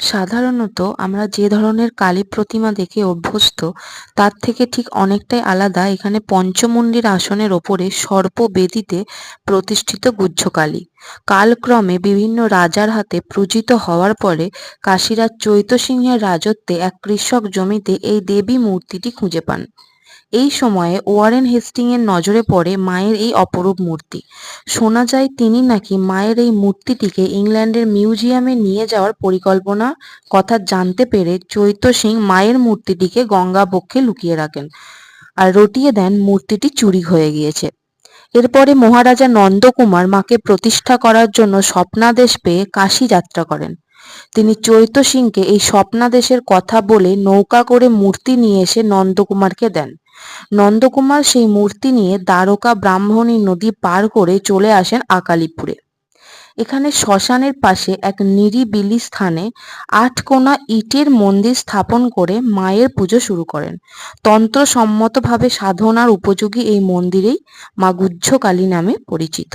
সাধারণত আমরা যে ধরনের কালী প্রতিমা দেখে অভ্যস্ত, তার থেকে ঠিক অনেকটাই আলাদা এখানে পঞ্চমুণ্ডির আসনের ওপরে সর্প বেদিতে প্রতিষ্ঠিত গুহ্যকালী। কালক্রমে বিভিন্ন রাজার হাতে পূজিত হওয়ার পরে কাশীরাজ চৈত সিংহের রাজত্বে এক কৃষক জমিতে এই দেবী মূর্তিটি খুঁজে পান। এই সময়ে ওয়ারেন হেস্টিংয়ের নজরে পড়ে মায়ের এই অপরূপ মূর্তি। শোনা যায় তিনি নাকি মায়ের এই মূর্তিটিকে ইংল্যান্ডের মিউজিয়ামে নিয়ে যাওয়ার পরিকল্পনা, কথা জানতে পেরে চৈত্য সিং মায়ের মূর্তিটিকে গঙ্গা বক্ষে লুকিয়ে রাখেন আর রটিয়ে দেন মূর্তিটি চুরি হয়ে গিয়েছে। এরপরে মহারাজা নন্দকুমার মাকে প্রতিষ্ঠা করার জন্য স্বপ্নাদেশ পেয়ে কাশি যাত্রা করেন। তিনি চৈত্য সিংকে এই স্বপ্নাদেশের কথা বলে নৌকা করে মূর্তি নিয়ে এসে নন্দকুমারকে দেন। নন্দকুমার সেই মূর্তি নিয়ে দ্বারকা ব্রাহ্মণী নদী পার করে চলে আসেন আকালিপুরে। এখানে শ্মশানের পাশে এক নিরিবিলি স্থানে আটকোনা ইটের মন্দির স্থাপন করে মায়ের পুজো শুরু করেন। তন্ত্রসম্মতভাবে সাধনার উপযোগী এই মন্দিরেই মা গুহ্যকালী নামে পরিচিত।